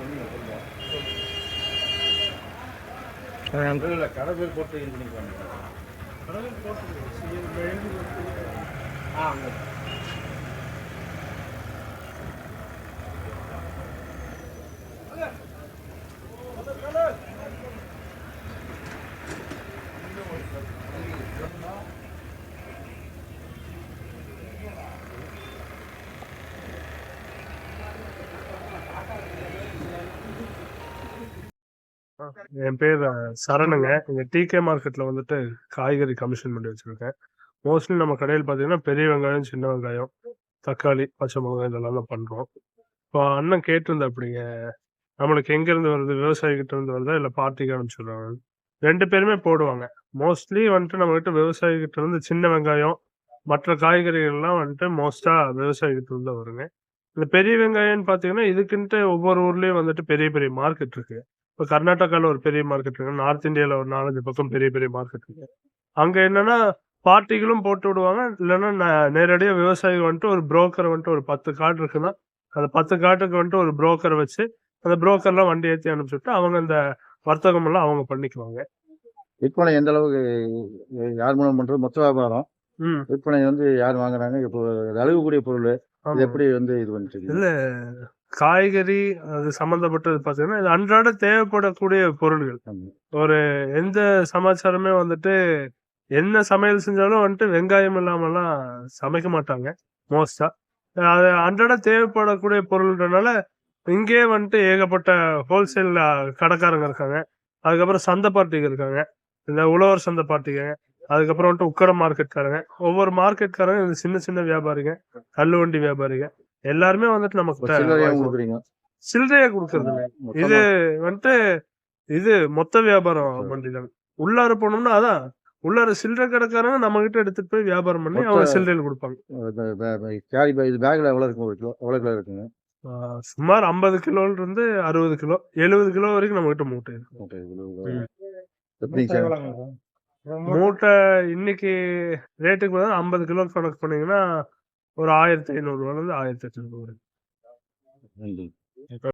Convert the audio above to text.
இல்லை இல்லை கடை பேர் போட்டு ஆ என் பேர் சரணுங்க. இங்க டிகே மார்க்கெட்ல வந்துட்டு காய்கறி கமிஷன் பண்ணி வச்சிருக்கேன். மோஸ்ட்லி நம்ம கடையில் பார்த்தீங்கன்னா பெரிய வெங்காயம் சின்ன வெங்காயம் தக்காளி பச்சை மிளகாய் இதெல்லாம் தான் பண்றோம். இப்போ அண்ணன் கேட்டிருந்த அப்படிங்க நம்மளுக்கு எங்க இருந்து வருது விவசாயிகிட்ட இருந்து வருதா? இல்ல பார்ட்டிக்கு அனுப்பிச்சுடுறாங்க ரெண்டு பேருமே போடுவாங்க. மோஸ்ட்லி வந்துட்டு நம்ம கிட்ட விவசாயிகிட்ட இருந்து சின்ன வெங்காயம் மற்ற காய்கறிகள்லாம் வந்துட்டு மோஸ்டா விவசாயிகிட்ட இருந்து வருங்க. இந்த பெரிய வெங்காயம்னு பார்த்தீங்கன்னா இதுக்குன்ட்டு ஒவ்வொரு ஊர்லயும் வந்துட்டு பெரிய பெரிய மார்க்கெட் இருக்கு. இப்போ கர்நாடகாவில் ஒரு பெரிய மார்க்கெட் இருக்கு. நார்த் இந்தியாவில் ஒரு நாலஞ்சு பக்கம் பெரிய பெரிய மார்க்கெட் இருக்கு. அங்கே என்னன்னா பார்ட்டிகளும் போட்டு விடுவாங்க. இல்லைன்னா ந- நேரடியா விவசாயிகள் வந்துட்டு ஒரு புரோக்கர் வந்துட்டு ஒரு பத்து கார்டு இருக்குன்னா அந்த பத்து கார்டுக்கு வந்துட்டு ஒரு புரோக்கரை வச்சு அந்த புரோக்கர்லாம் வண்டி ஏற்றி அனுப்பிச்சுட்டு அவங்க இந்த வர்த்தகம் எல்லாம் அவங்க பண்ணிக்குவாங்க. விற்பனை எந்த அளவுக்கு யார் மூலம் பண்றது? மொத்த வியாபாரம். விற்பனை வந்து யார் வாங்குறாங்க? இப்போ அழுகக்கூடிய பொருள். இது ஆமா. எப்படி வந்து இது பண்ணிட்டு? இல்ல காய்கறி அது சம்மந்தப்பட்டது பார்த்தீங்கன்னா இது அன்றாட தேவைப்படக்கூடிய பொருள்கள். ஒரு எந்த சமாச்சாரமே வந்துட்டு என்ன சமையல் செஞ்சாலும் வந்துட்டு வெங்காயம் இல்லாமலாம் சமைக்க மாட்டாங்க மோஸ்டா அது அன்றாட தேவைப்படக்கூடிய பொருள்ன்றனால இங்கே வந்துட்டு ஏகப்பட்ட ஹோல்சேல் கடைக்காரங்க இருக்காங்க. அதுக்கப்புறம் சந்தை பார்ட்டிங்க இருக்காங்க. இந்த உழவர் சந்தை பார்ட்டிங்க அதுக்கப்புறம் வந்துட்டு உக்கட மார்க்கெட்காரங்க ஒவ்வொரு மார்க்கெட்காரங்க சின்ன சின்ன வியாபாரிங்க தள்ளுவண்டி வியாபாரிங்க எல்லாருமே வந்துட்டு நமக்கு சில்லறையா கொடுக்கறது. இது வந்துட்டு இது மொத்த வியாபாரம் பண்டிதான் உள்ளார போனோம்னா அதான் உள்ளார சில்லறை கடைக்காரங்க நம்ம கிட்ட எடுத்துட்டு போய் வியாபாரம் பண்ணி அவங்க சில்லறையில் கொடுப்பாங்க. கேரி பேக் இது பேக்ல எவ்வளவு இருக்கும் ஒரு கிலோ? எவ்வளவு கிலோ இருக்குங்க? சுமார் ஐம்பது கிலோல இருந்து அறுபது கிலோ எழுபது கிலோ வரைக்கும் நம்ம கிட்ட மூட்டை இருக்கு மூட்டை இன்னைக்கு ரேட்டுக்கு ஐம்பது கிலோ கணக்கு பண்ணீங்கன்னா ஒரு ஆயிரத்தி ஐநூறு ரூபாயில இருந்து ஆயிரத்தி எட்நூறு வரைக்கும்